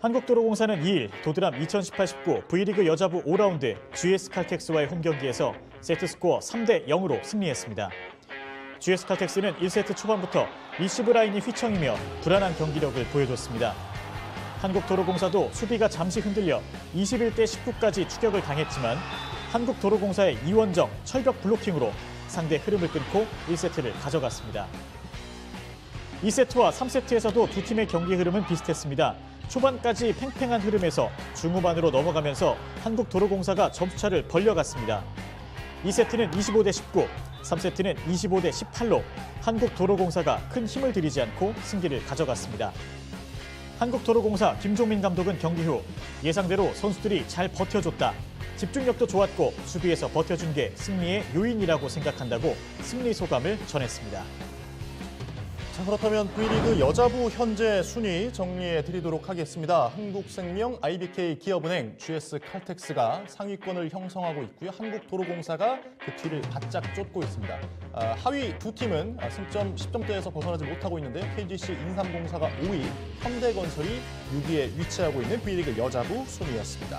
한국도로공사는 2일 도드람 2018-19 V리그 여자부 5라운드 GS 칼텍스와의 홈경기에서 세트스코어 3대 0으로 승리했습니다. GS 칼텍스는 1세트 초반부터 리시브 라인이 휘청이며 불안한 경기력을 보여줬습니다. 한국도로공사도 수비가 잠시 흔들려 21대 19까지 추격을 당했지만 한국도로공사의 이원정 철벽 블로킹으로 상대 흐름을 끊고 1세트를 가져갔습니다. 2세트와 3세트에서도 두 팀의 경기 흐름은 비슷했습니다. 초반까지 팽팽한 흐름에서 중후반으로 넘어가면서 한국도로공사가 점수차를 벌려갔습니다. 2세트는 25대 19, 3세트는 25대 18로 한국도로공사가 큰 힘을 들이지 않고 승기를 가져갔습니다. 한국도로공사 김종민 감독은 경기 후 예상대로 선수들이 잘 버텨줬다. 집중력도 좋았고 수비에서 버텨준 게 승리의 요인이라고 생각한다고 승리 소감을 전했습니다. 자, 그렇다면 V리그 여자부 현재 순위 정리해 드리도록 하겠습니다. 한국생명, IBK 기업은행, GS 칼텍스가 상위권을 형성하고 있고요. 한국도로공사가 그 뒤를 바짝 쫓고 있습니다. 아, 하위 두 팀은 아, 승점 10점대에서 벗어나지 못하고 있는데 KGC 인삼공사가 5위, 현대건설이 6위에 위치하고 있는 V리그 여자부 순위였습니다.